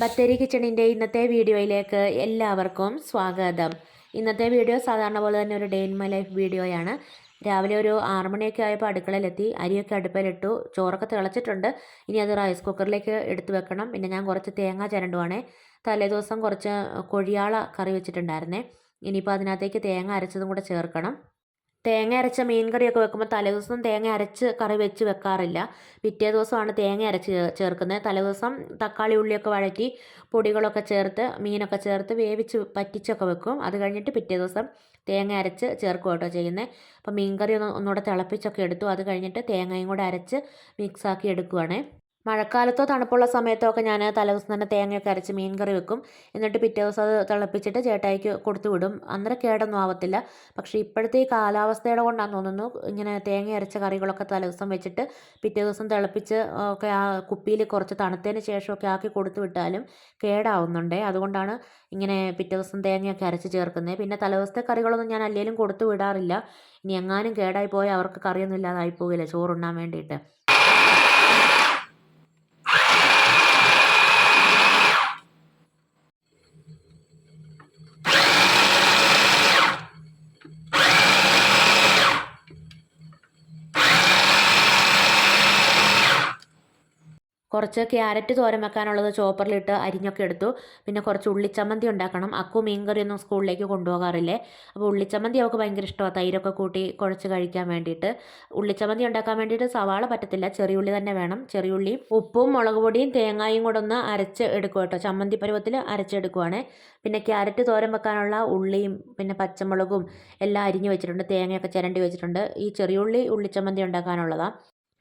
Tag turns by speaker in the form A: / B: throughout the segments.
A: ബത്തേരി കിച്ചണിന്റെ ഇന്നത്തെ വീഡിയോയിലേക്ക് എല്ലാവർക്കും സ്വാഗതം. ഇന്നത്തെ വീഡിയോ സാധാരണ പോലെ തന്നെ ഒരു ഡേ ഇൻ മൈ ലൈഫ് വീഡിയോയാണ്. രാവിലെ ഒരു ആറുമണിയൊക്കെ ആയപ്പോൾ അടുക്കളയിലെത്തി. അരിയൊക്കെ അടുപ്പിലിട്ടു. ചോറൊക്കെ തിളച്ചിട്ടുണ്ട്. ഇനി അത് റൈസ് കുക്കറിലേക്ക് എടുത്തു വെക്കണം. പിന്നെ ഞാൻ കുറച്ച് തേങ്ങ ചിരണ്ടുവാണേ. തലേദിവസം കുറച്ച് കൊഴിയാള കറി വെച്ചിട്ടുണ്ടായിരുന്നേ. ഇനിയിപ്പോൾ അതിനകത്തേക്ക് തേങ്ങ അരച്ചതും കൂടെ ചേർക്കണം. തേങ്ങ അരച്ച മീൻ കറിയൊക്കെ വെക്കുമ്പോൾ തലേദിവസം തേങ്ങ അരച്ച് കറി വെച്ച് വെക്കാറില്ല. പിറ്റേ ദിവസമാണ് തേങ്ങ അരച്ച് ചേർക്കുന്നത്. തലേദിവസം തക്കാളി ഉള്ളിയൊക്കെ വഴറ്റി പൊടികളൊക്കെ ചേർത്ത് മീനൊക്കെ ചേർത്ത് വേവിച്ച് പറ്റിച്ചൊക്കെ വെക്കും. അത് കഴിഞ്ഞിട്ട് പിറ്റേ ദിവസം തേങ്ങ അരച്ച് ചേർക്കും കേട്ടോ ചെയ്യുന്നത്. അപ്പോൾ മീൻ കറി ഒന്ന് ഒന്നുകൂടെ തിളപ്പിച്ചൊക്കെ എടുത്തു. അത് കഴിഞ്ഞിട്ട് തേങ്ങയും കൂടെ അരച്ച് മിക്സാക്കി എടുക്കുവാണേ. മഴക്കാലത്തോ തണുപ്പുള്ള സമയത്തോ ഒക്കെ ഞാൻ തലേദിവസം തന്നെ തേങ്ങയൊക്കെ അരച്ച് മീൻ കറി വെക്കും. എന്നിട്ട് പിറ്റേ ദിവസം അത് തിളപ്പിച്ചിട്ട് ചേട്ടായിക്ക് കൊടുത്തു വിടും. അന്നേരം കേടൊന്നും ആവത്തില്ല. പക്ഷേ ഇപ്പോഴത്തെ ഈ കാലാവസ്ഥയുടെ കൊണ്ടാണെന്ന് തോന്നുന്നു ഇങ്ങനെ തേങ്ങ അരച്ച കറികളൊക്കെ തലേദിവസം വെച്ചിട്ട് പിറ്റേ ദിവസം തിളപ്പിച്ച് ഒക്കെ ആ കുപ്പിയിൽ കുറച്ച് തണുത്തതിന് ശേഷമൊക്കെ ആക്കി കൊടുത്തു വിട്ടാലും കേടാവുന്നുണ്ടേ. അതുകൊണ്ടാണ് ഇങ്ങനെ പിറ്റേ ദിവസം തേങ്ങയൊക്കെ അരച്ച് ചേർക്കുന്നത് പിന്നെ തലേദിവസത്തെ കറികളൊന്നും ഞാൻ അല്ലെങ്കിലും കൊടുത്തു വിടാറില്ല. ഇനി എങ്ങാനും കേടായി പോയാൽ അവർക്ക് കറിയൊന്നും ഇല്ലാതായി പോകില്ല ചോറുണ്ണാൻ വേണ്ടിയിട്ട്. കുറച്ച് ക്യാരറ്റ് തോരൻ വെക്കാനുള്ളത് ചോപ്പറിലിട്ട് അരിഞ്ഞൊക്കെ എടുത്തു. പിന്നെ കുറച്ച് ഉള്ളിച്ചമ്മന്തി ഉണ്ടാക്കണം. അക്കു മീൻകറിയൊന്നും സ്കൂളിലേക്ക് കൊണ്ടുപോകാറില്ലേ. അപ്പോൾ ഉള്ളിച്ചമ്മന്തി അവൾക്ക് ഭയങ്കര ഇഷ്ടമാണ്. തൈരൊക്കെ കൂട്ടി കുഴച്ച് കഴിക്കാൻ വേണ്ടിയിട്ട്. ഉള്ളിച്ചമ്മന്തി ഉണ്ടാക്കാൻ വേണ്ടിയിട്ട് സവാള പറ്റത്തില്ല. ചെറിയുള്ളി തന്നെ വേണം. ചെറിയുള്ളിയും ഉപ്പും മുളക് പൊടിയും തേങ്ങായും കൂടെ ഒന്ന് അരച്ച് എടുക്കും കേട്ടോ. ചമ്മന്തി പരുവത്തിൽ അരച്ചെടുക്കുവാണ് പിന്നെ ക്യാരറ്റ് തോരൻ വെക്കാനുള്ള ഉള്ളിയും പിന്നെ പച്ചമുളകും എല്ലാം അരിഞ്ഞ് വെച്ചിട്ടുണ്ട്. തേങ്ങയൊക്കെ ചിരണ്ടി വെച്ചിട്ടുണ്ട്. ഈ ചെറിയുള്ളി ഉള്ളിച്ചമ്മന്തി ഉണ്ടാക്കാനുള്ളതാണ്.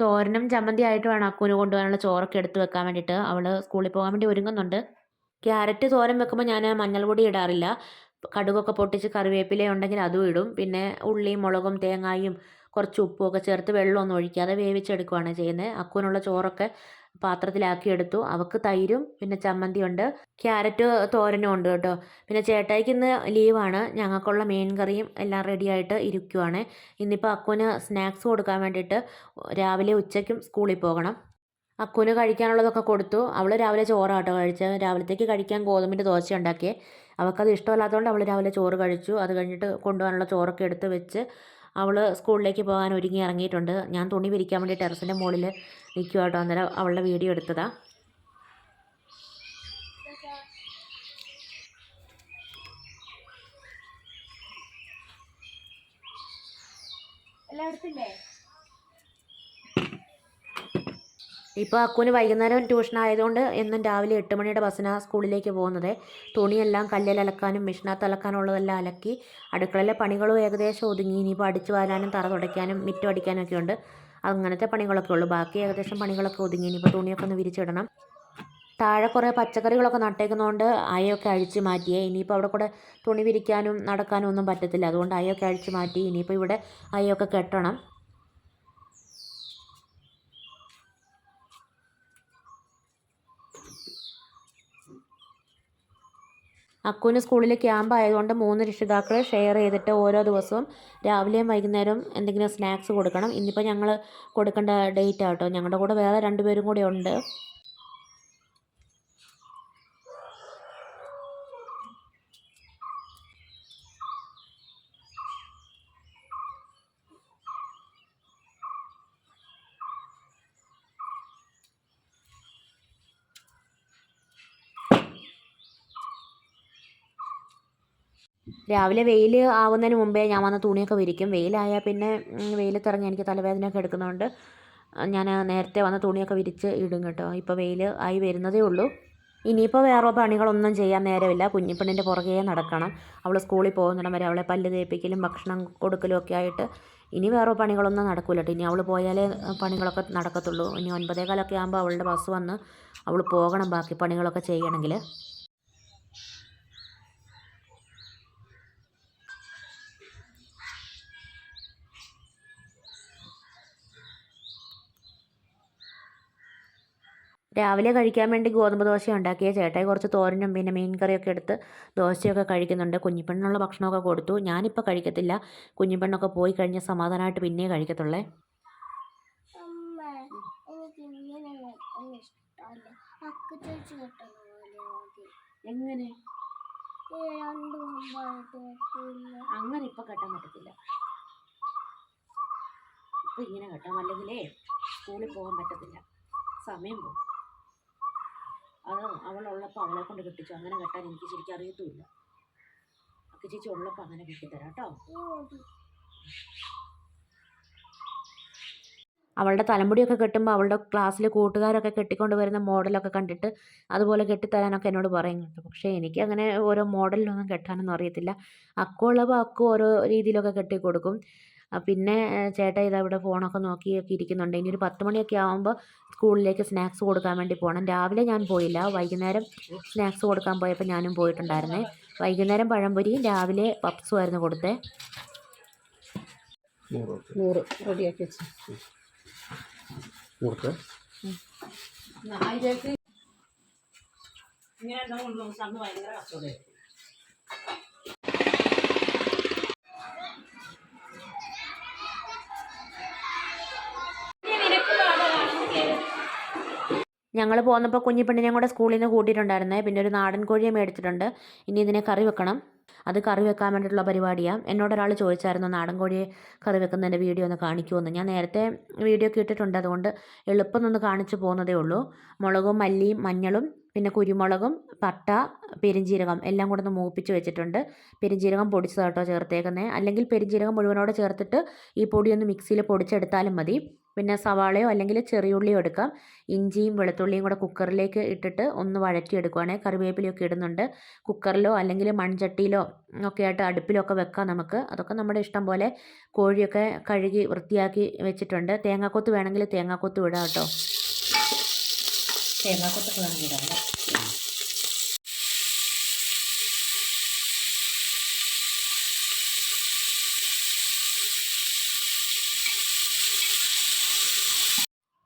A: തോരനും ചമ്മന്തി ആയിട്ട് വേണം അക്കുവിന് കൊണ്ടുപോകാനുള്ള ചോറൊക്കെ എടുത്ത് വെക്കാൻ വേണ്ടിയിട്ട്. അവൾ സ്കൂളിൽ പോകാൻ വേണ്ടി ഒരുങ്ങുന്നുണ്ട്. ക്യാരറ്റ് തോരൻ വെക്കുമ്പോൾ ഞാൻ മഞ്ഞൾപൊടി ഇടാറില്ല. കടുകൊക്കെ പൊട്ടിച്ച് കറിവേപ്പില ഉണ്ടെങ്കിൽ അതും ഇടും. പിന്നെ ഉള്ളിയും മുളകും തേങ്ങായും കുറച്ച് ഉപ്പും ഒക്കെ ചേർത്ത് വെള്ളമൊന്നും ഒഴിക്കാതെ വേവിച്ചെടുക്കുകയാണ് ചെയ്യുന്നത്. അക്കുവിനുള്ള ചോറൊക്കെ പാത്രത്തിലാക്കി എടുത്തു അവൾക്ക് തൈരും പിന്നെ ചമ്മന്തിയുണ്ട് ക്യാരറ്റ് തോരനും ഉണ്ട് കേട്ടോ. പിന്നെ ചേട്ടായിക്ക് ഇന്ന് ലീവാണ്. ഞങ്ങൾക്കുള്ള മീൻ കറിയും എല്ലാം റെഡിയായിട്ട് ഇരിക്കുവാണ്. ഇന്നിപ്പോൾ അക്കുവിന് സ്നാക്സ് കൊടുക്കാൻ വേണ്ടിയിട്ട് രാവിലെ ഉച്ചയ്ക്കും സ്കൂളിൽ പോകണം. അക്കുവിന് കഴിക്കാനുള്ളതൊക്കെ കൊടുത്തു. അവൾ രാവിലെ ചോറാട്ടോ കഴിച്ചത് രാവിലത്തേക്ക് കഴിക്കാൻ ഗോതമ്പിന്റെ ദോശ ഉണ്ടാക്കിയേ. അവൾക്കത് ഇഷ്ടമല്ലാത്തതുകൊണ്ട് അവൾ രാവിലെ ചോറ് കഴിച്ചു. അത് കഴിഞ്ഞിട്ട് കൊണ്ടുപോകാനുള്ള ചോറൊക്കെ എടുത്ത് വെച്ച് അവൾ സ്കൂളിലേക്ക് പോകാൻ ഒരുങ്ങി ഇറങ്ങിയിട്ടുണ്ട്. ഞാൻ തുണി വിരിക്കാൻ വേണ്ടി ടെറസിന്റെ മുകളിൽ നിൽക്കുക കേട്ടോ അന്നേരം അവളുടെ വീഡിയോ എടുത്തതാ. ഇപ്പോൾ അക്കുവിന് വൈകുന്നേരം ട്യൂഷൻ ആയതുകൊണ്ട് എന്നും രാവിലെ എട്ട് മണിയുടെ ബസ്സിനാണ് സ്കൂളിലേക്ക് പോകുന്നത്. തുണിയെല്ലാം കല്ലിൽ അലക്കാനും മിഷനകത്ത് അലക്കാനുള്ളതെല്ലാം അലക്കി അടുക്കളയിലെ പണികളും ഏകദേശം ഒതുങ്ങി. ഇനിയിപ്പോൾ അടിച്ചു വാരാനും തറ തുടയ്ക്കാനും മിറ്റം അടിക്കാനും ഒക്കെ ഉണ്ട്. അങ്ങനത്തെ പണികളൊക്കെ ഉള്ളൂ. ബാക്കി ഏകദേശം പണികളൊക്കെ ഒതുങ്ങി. ഇനിയിപ്പോൾ തുണിയൊക്കെ ഒന്ന് വിരിച്ചിടണം. താഴെ കുറേ പച്ചക്കറികളൊക്കെ നട്ടേക്കുന്നതുകൊണ്ട് അയൊക്കെ അഴിച്ചു മാറ്റിയേ. ഇനിയിപ്പോൾ അവിടെ കൂടെ തുണി വിരിക്കാനും നടക്കാനും ഒന്നും പറ്റത്തില്ല. അതുകൊണ്ട് അയൊക്കെ അഴിച്ചു മാറ്റി. ഇനിയിപ്പോൾ ഇവിടെ അയൊക്കെ കെട്ടണം. അക്കുവിന് സ്കൂളിൽ ക്യാമ്പ് ആയതുകൊണ്ട് മൂന്ന് രക്ഷിതാക്കൾ ഷെയർ ചെയ്തിട്ട് ഓരോ ദിവസവും രാവിലെയും വൈകുന്നേരവും എന്തെങ്കിലും സ്നാക്സ് കൊടുക്കണം. ഇന്നിപ്പോൾ ഞങ്ങൾ കൊടുക്കേണ്ട ഡേറ്റ് ആട്ടോ ഞങ്ങളുടെ കൂടെ വേറെ രണ്ട് പേരും കൂടെ ഉണ്ട്. രാവിലെ വെയിൽ ആവുന്നതിന് മുമ്പേ ഞാൻ വന്ന് തുണിയൊക്കെ വിരിക്കും. വെയിലായാൽ പിന്നെ വെയിലത്തിറങ്ങി എനിക്ക് തലവേദനയൊക്കെ എടുക്കുന്നതുകൊണ്ട് ഞാൻ നേരത്തെ വന്ന് തുണിയൊക്കെ വിരിച്ച് ഇടും കേട്ടോ. ഇപ്പോൾ വെയിൽ ആയി വരുന്നതേ ഉള്ളൂ. ഇനിയിപ്പോൾ വേറെ പണികളൊന്നും ചെയ്യാൻ നേരമില്ല. കുഞ്ഞിപ്പെണ്ണിന്റെ പുറകെ നടക്കണം. അവൾ സ്കൂളിൽ പോകുന്നിടം വരെ അവളെ പല്ല് തേപ്പിക്കലും ഭക്ഷണം കൊടുക്കലും ഒക്കെ ആയിട്ട് ഇനി വേറെ പണികളൊന്നും നടക്കില്ല കേട്ടോ. ഇനി അവൾ പോയാലേ പണികളൊക്കെ നടക്കത്തുള്ളൂ. ഇനി ഒൻപതേ കാലമൊക്കെ ആകുമ്പോൾ അവളുടെ ബസ് വന്ന് അവൾ പോകണം ബാക്കി പണികളൊക്കെ ചെയ്യണമെങ്കിൽ രാവിലെ കഴിക്കാൻ വേണ്ടി ഗോതമ്പ് ദോശ ഉണ്ടാക്കിയ ചേട്ടായി കുറച്ച് തോരനും പിന്നെ മീൻ കറിയൊക്കെ എടുത്ത് ദോശയൊക്കെ കഴിക്കുന്നുണ്ട്. കുഞ്ഞിപ്പെണ്ണിനുള്ള ഭക്ഷണമൊക്കെ കൊടുത്തു. ഞാനിപ്പോൾ കഴിക്കത്തില്ല. കുഞ്ഞിപ്പെണ്ണൊക്കെ പോയി കഴിഞ്ഞാൽ സമാധാനമായിട്ട് പിന്നെ കഴിക്കത്തുള്ളേ. എങ്ങനെ? അങ്ങനെ ഇപ്പൊ കെട്ടാൻ പറ്റത്തില്ല. ഇപ്പൊ ഇങ്ങനെ കെട്ടാം അല്ലെങ്കിലേ സ്കൂളിൽ പോകാൻ പറ്റത്തില്ല. സമയം പോകും അത് അവളുള്ളപ്പോൾ അവളെ കൊണ്ട് കെട്ടിച്ചു. അങ്ങനെ കെട്ടാൻ എനിക്ക് ശരിക്കും അറിയത്തുമില്ല. അക്ക ചേച്ചി ഉള്ളപ്പോൾ അങ്ങനെ കെട്ടിത്തരാം കേട്ടോ. അവളുടെ തലമുടിയൊക്കെ കെട്ടുമ്പോൾ അവളുടെ ക്ലാസ്സിൽ കൂട്ടുകാരൊക്കെ കെട്ടിക്കൊണ്ട് വരുന്ന മോഡലൊക്കെ കണ്ടിട്ട് അതുപോലെ കെട്ടിത്തരാനൊക്കെ എന്നോട് പറയുന്നുണ്ട്. പക്ഷേ എനിക്ക് അങ്ങനെ ഓരോ മോഡലിലൊന്നും കെട്ടാനൊന്നും അറിയത്തില്ല. അക്കുള്ളപ്പോൾ അക്കു ഓരോ രീതിയിലൊക്കെ കെട്ടി കൊടുക്കും ആ, പിന്നെ ചേട്ട ഇതാ ഇവിടെ ഫോണൊക്കെ നോക്കിയൊക്കെ ഇരിക്കുന്നുണ്ട്. ഇനി ഒരു പത്ത് മണിയൊക്കെ ആകുമ്പോൾ സ്കൂളിലേക്ക് സ്നാക്സ് കൊടുക്കാൻ വേണ്ടി പോകണം രാവിലെ ഞാൻ പോയില്ല. വൈകുന്നേരം സ്നാക്സ് കൊടുക്കാൻ പോയപ്പോൾ ഞാനും പോയിട്ടുണ്ടായിരുന്നേ. വൈകുന്നേരം പഴംപൊരിയും രാവിലെ പപ്സും ആയിരുന്നു കൊടുത്തേ.
B: നൂറ്
A: എന്താ റെഡിയാക്കി വെച്ചു. ഇങ്ങനെ അന്ന് ഭയങ്കര കച്ചവടമായിരുന്നു ഞങ്ങൾ പോന്നപ്പോൾ കുഞ്ഞിപ്പെണ്ണിനെയും കൂടെ സ്കൂളിൽ നിന്ന് കൂട്ടിയിട്ടുണ്ടായിരുന്നേ. പിന്നെ ഒരു നാടൻ കോഴിയെ മേടിച്ചിട്ടുണ്ട്. ഇനി ഇതിനെ കറി വെക്കണം. അത് കറി വെക്കാൻ വേണ്ടിയിട്ടുള്ള പരിപാടിയാണ് എന്നോട് ഒരാൾ ചോദിച്ചായിരുന്നു നാടൻ കോഴിയെ കറി വെക്കുന്നതിന്റെ വീഡിയോ ഒന്ന് കാണിക്കുമെന്ന് ഞാൻ നേരത്തെ വീഡിയോ ഒക്കെ അതുകൊണ്ട് എളുപ്പം ഒന്ന് കാണിച്ചു പോകുന്നതേ ഉള്ളൂ. മുളകും മല്ലിയും മഞ്ഞളും പിന്നെ കുരുമുളകും പട്ട പെരിഞ്ജീരകം എല്ലാം കൂടെ ഒന്ന് മൂപ്പിച്ച് വെച്ചിട്ടുണ്ട്. പെരിഞ്ജീരകം പൊടിച്ചതാട്ടോ ചേർത്തേക്കുന്നത് അല്ലെങ്കിൽ പെരിഞ്ജീരകം മുഴുവനോട് ചേർത്തിട്ട് ഈ പൊടി ഒന്ന് മിക്സിയിൽ പൊടിച്ചെടുത്താലും മതി. പിന്നെ സവാളയോ അല്ലെങ്കിൽ ചെറിയുള്ളിയോ എടുക്കാം. ഇഞ്ചിയും വെളുത്തുള്ളിയും കൂടെ കുക്കറിലേക്ക് ഇട്ടിട്ട് ഒന്ന് വഴറ്റിയെടുക്കുവാണെങ്കിൽ കറിവേപ്പിലയൊക്കെ ഇടുന്നുണ്ട്. കുക്കറിലോ അല്ലെങ്കിൽ മൺചട്ടിയിലോ ഒക്കെ ആയിട്ട് അടുപ്പിലൊക്കെ വെക്കാം നമുക്ക്. അതൊക്കെ നമ്മുടെ ഇഷ്ടം പോലെ കോഴിയൊക്കെ കഴുകി വൃത്തിയാക്കി വെച്ചിട്ടുണ്ട്. തേങ്ങാക്കൊത്ത് വേണമെങ്കിൽ തേങ്ങാക്കൊത്ത് വിടാം കേട്ടോ. തേങ്ങാക്കൊത്തൊക്കെ വേണമെങ്കിൽ ഇടാം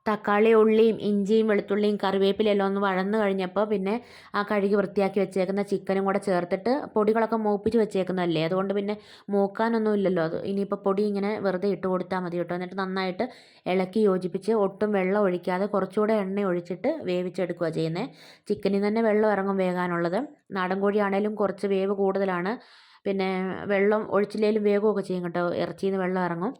A: തക്കാളി ഉള്ളിയും ഇഞ്ചിയും വെളുത്തുള്ളിയും കറിവേപ്പിലെല്ലാം ഒന്ന് വഴന്ന് കഴിഞ്ഞപ്പോൾ പിന്നെ ആ കഴുകി വൃത്തിയാക്കി വെച്ചേക്കുന്ന ചിക്കനും കൂടെ ചേർത്തിട്ട് പൊടികളൊക്കെ മൂപ്പിച്ച് വെച്ചേക്കുന്നതല്ലേ? അതുകൊണ്ട് പിന്നെ മൂക്കാനൊന്നും ഇല്ലല്ലോ. അത് ഇനിയിപ്പോൾ പൊടി ഇങ്ങനെ വെറുതെ ഇട്ട് കൊടുത്താൽ മതി കേട്ടോ. എന്നിട്ട് നന്നായിട്ട് ഇളക്കി യോജിപ്പിച്ച് ഒട്ടും വെള്ളം ഒഴിക്കാതെ കുറച്ചുകൂടെ എണ്ണ ഒഴിച്ചിട്ട് വേവിച്ചെടുക്കുക ചെയ്യുന്നത് ചിക്കനിൽ തന്നെ വെള്ളം ഇറങ്ങും വേകാനുള്ളത്. നാടൻ കോഴിയാണേലും കുറച്ച് വേവ് കൂടുതലാണ്. പിന്നെ വെള്ളം ഒഴിച്ചില്ലെങ്കിലും വേഗമൊക്കെ ചെയ്യും കേട്ടോ. ഇറച്ചിയിൽ നിന്ന് വെള്ളം ഇറങ്ങും.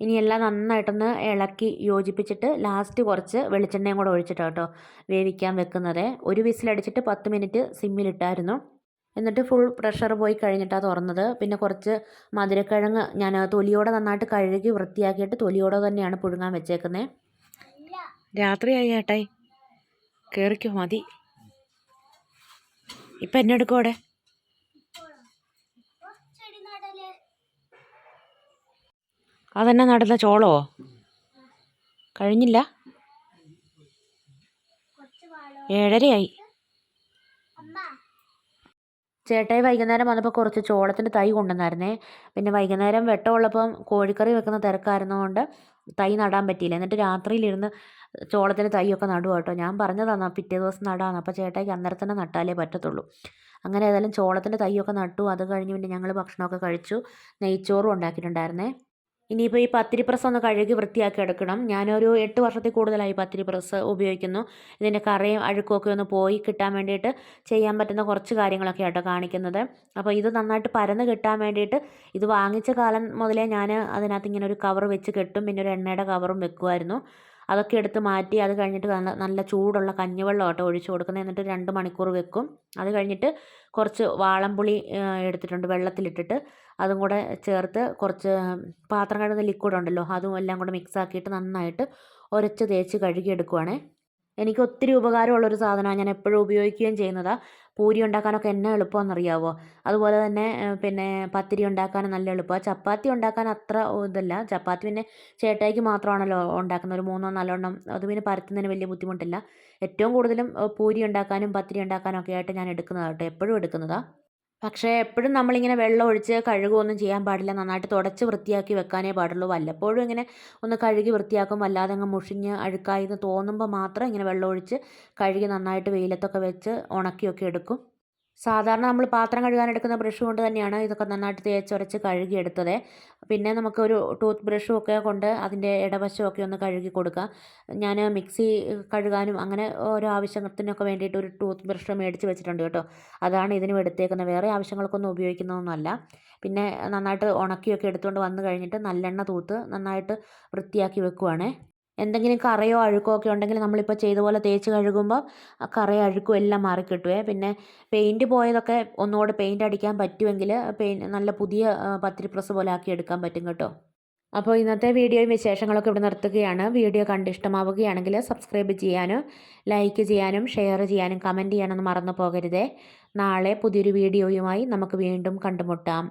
A: ഇനി എല്ലാം നന്നായിട്ടൊന്ന് ഇളക്കി യോജിപ്പിച്ചിട്ട് ലാസ്റ്റ് കുറച്ച് വെളിച്ചെണ്ണയും കൂടെ ഒഴിച്ചിട്ട് കേട്ടോ വേവിക്കാൻ വെക്കുന്നത്. ഒരു വിസിലടിച്ചിട്ട് പത്ത് മിനിറ്റ് സിമ്മിലിട്ടായിരുന്നു എന്നിട്ട് ഫുൾ പ്രഷർ പോയി കഴിഞ്ഞിട്ടാണ് തുറന്നത്. പിന്നെ കുറച്ച് മധുരക്കിഴങ്ങ് ഞാൻ തൊലിയോടെ നന്നായിട്ട് കഴുകി വൃത്തിയാക്കിയിട്ട് തൊലിയോടെ തന്നെയാണ് പുഴുങ്ങാൻ വെച്ചേക്കുന്നത് രാത്രിയായി ഏട്ടായി. കയറിക്കോ മതി. ഇപ്പം എന്നെ എടുക്കോടെ അതെന്നെ നടന്ന ചോളോ? കഴിഞ്ഞില്ല? ഏഴരയായി. ചേട്ടായി വൈകുന്നേരം വന്നപ്പോൾ കുറച്ച് ചോളത്തിന്റെ തൈ കൊണ്ടുവന്നായിരുന്നേ. പിന്നെ വൈകുന്നേരം വെട്ടമുള്ളപ്പം കോഴിക്കറി വെക്കുന്ന തിരക്കായിരുന്നതുകൊണ്ട് തൈ നടാൻ പറ്റിയില്ല. എന്നിട്ട് രാത്രിയിലിരുന്ന് ചോളത്തിന്റെ തൈയൊക്കെ നടുക കേട്ടോ ഞാൻ പറഞ്ഞതാണ് പിറ്റേ ദിവസം നടാന്ന്. അപ്പോൾ ചേട്ടായിക്ക് അന്നേരം തന്നെ നട്ടാലേ പറ്റത്തുള്ളൂ. അങ്ങനെ ഏതായാലും ചോളത്തിന്റെ തൈയൊക്കെ നട്ടു. അത് കഴിഞ്ഞ് പിന്നെ ഞങ്ങൾ ഭക്ഷണമൊക്കെ കഴിച്ചു. നെയ്ച്ചോറും ഉണ്ടാക്കിയിട്ടുണ്ടായിരുന്നേ. ഇനിയിപ്പോൾ ഈ പത്തിരി പ്രസ് ഒന്ന് കഴുകി വൃത്തിയാക്കി എടുക്കണം. ഞാനൊരു എട്ട് വർഷത്തിൽ കൂടുതലായി പത്തിരി പ്രസ് ഉപയോഗിക്കുന്നു. ഇതിന്റെ കറയും അഴുക്കുമൊക്കെ ഒന്ന് പോയി കിട്ടാൻ വേണ്ടിയിട്ട് ചെയ്യാൻ പറ്റുന്ന കുറച്ച് കാര്യങ്ങളൊക്കെ ആട്ടോ കാണിക്കുന്നത്. അപ്പോൾ ഇത് നന്നായിട്ട് പരന്ന് കിട്ടാൻ വേണ്ടിയിട്ട് ഇത് വാങ്ങിച്ച കാലം മുതലേ ഞാൻ അതിനകത്ത് ഇങ്ങനെ ഒരു കവർ വെച്ച് കെട്ടും. പിന്നെ ഒരു എണ്ണയുടെ കവറും വെക്കുമായിരുന്നു അതൊക്കെ എടുത്ത് മാറ്റി അത് കഴിഞ്ഞിട്ട് നല്ല നല്ല ചൂടുള്ള കഞ്ഞിവെള്ളം ആട്ടോ ഒഴിച്ച് കൊടുക്കുന്നത്. എന്നിട്ട് രണ്ട് മണിക്കൂർ വെക്കും. അത് കഴിഞ്ഞിട്ട് കുറച്ച് വാളംപുളി എടുത്തിട്ടുണ്ട്. വെള്ളത്തിലിട്ടിട്ട് അതും കൂടെ ചേർത്ത് കുറച്ച് പാത്രം കഴുകുന്ന ലിക്വിഡ് ഉണ്ടല്ലോ അതും എല്ലാം കൂടെ മിക്സ് ആക്കിയിട്ട് നന്നായിട്ട് ഒരച്ച് തേച്ച് കഴുകിയെടുക്കുവാണേ. എനിക്ക് ഒത്തിരി ഉപകാരമുള്ളൊരു സാധനമാണ് ഞാൻ എപ്പോഴും ഉപയോഗിക്കുകയും ചെയ്യുന്നതാണ് പൂരി ഉണ്ടാക്കാനൊക്കെ എന്നാ എളുപ്പമെന്നറിയാവോ അതുപോലെ തന്നെ പിന്നെ പത്തിരി ഉണ്ടാക്കാനും നല്ല എളുപ്പമാണ് ചപ്പാത്തി ഉണ്ടാക്കാൻ അത്ര ഇതല്ല. ചപ്പാത്തി പിന്നെ ചേട്ടായിക്ക് മാത്രമാണല്ലോ ഉണ്ടാക്കുന്നത്. ഒരു മൂന്നോ നാലോ എണ്ണം അത് പിന്നെ പരത്തുന്നതിന് വലിയ ബുദ്ധിമുട്ടില്ല. ഏറ്റവും കൂടുതലും പൂരി ഉണ്ടാക്കാനും പത്തിരി ഉണ്ടാക്കാനും ഒക്കെ ആയിട്ട് ഞാൻ എടുക്കുന്നതാണ് കേട്ടോ എപ്പോഴും എടുക്കുന്നതാണ് പക്ഷേ എപ്പോഴും നമ്മളിങ്ങനെ വെള്ളം ഒഴിച്ച് കഴുകുകയൊന്നും ചെയ്യാൻ പാടില്ല. നന്നായിട്ട് തുടച്ച് വൃത്തിയാക്കി വെക്കാനേ പാടുള്ളൂ. വല്ലപ്പോഴും ഇങ്ങനെ ഒന്ന് കഴുകി വൃത്തിയാക്കും. വല്ലാതെ അങ്ങ് മുഷിഞ്ഞ് അഴുക്കായി എന്ന് തോന്നുമ്പോൾ മാത്രം ഇങ്ങനെ വെള്ളം ഒഴിച്ച് കഴുകി നന്നായിട്ട് വെയിലത്തൊക്കെ വെച്ച് ഉണക്കിയൊക്കെ എടുക്കും. സാധാരണ നമ്മൾ പാത്രം കഴുകാൻ എടുക്കുന്ന ബ്രഷ് കൊണ്ട് തന്നെയാണ് ഇതൊക്കെ നന്നായിട്ട് തേച്ചുരച്ച് കഴുകിയെടുത്തത് പിന്നെ നമുക്കൊരു ടൂത്ത് ബ്രഷും ഒക്കെ കൊണ്ട് അതിന്റെ ഇടവശമൊക്കെ ഒന്ന് കഴുകി കൊടുക്കുക. ഞാൻ മിക്സി കഴുകാനും അങ്ങനെ ഓരോ ആവശ്യത്തിനൊക്കെ വേണ്ടിയിട്ട് ഒരു ടൂത്ത് ബ്രഷ് മേടിച്ച് വെച്ചിട്ടുണ്ട് കേട്ടോ. അതാണ് ഇതിനും എടുത്തേക്കുന്നത്. വേറെ ആവശ്യങ്ങൾക്കൊന്നും ഉപയോഗിക്കുന്നതൊന്നുമല്ല. പിന്നെ നന്നായിട്ട് ഉണക്കിയൊക്കെ എടുത്തുകൊണ്ട് വന്നു കഴിഞ്ഞിട്ട് നല്ലെണ്ണ തൂത്ത് നന്നായിട്ട് വൃത്തിയാക്കി വെക്കുവാണേ. എന്തെങ്കിലും കറയോ അഴുക്കോ ഒക്കെ ഉണ്ടെങ്കിൽ നമ്മളിപ്പോൾ ചെയ്ത പോലെ തേച്ച് കഴുകുമ്പോൾ ആ കറയോ അഴുക്കും എല്ലാം മാറിക്കിട്ടുവേ പിന്നെ പെയിന്റ് പോയതൊക്കെ ഒന്നുകൂടെ പെയിന്റ് അടിക്കാൻ പറ്റുമെങ്കിൽ പെയിൻ നല്ല പുതിയ ആ, പത്തിരി പ്രസ് പോലെ ആക്കി എടുക്കാൻ പറ്റും കേട്ടോ. അപ്പോൾ ഇന്നത്തെ വീഡിയോയും വിശേഷങ്ങളൊക്കെ ഇവിടെ നിർത്തുകയാണ്. വീഡിയോ കണ്ട് ഇഷ്ടമാവുകയാണെങ്കിൽ സബ്സ്ക്രൈബ് ചെയ്യാനും ലൈക്ക് ചെയ്യാനും ഷെയർ ചെയ്യാനും കമന്റ് ചെയ്യാനൊന്നും മറന്നു പോകരുതേ. നാളെ പുതിയൊരു വീഡിയോയുമായി നമുക്ക് വീണ്ടും കണ്ടുമുട്ടാം.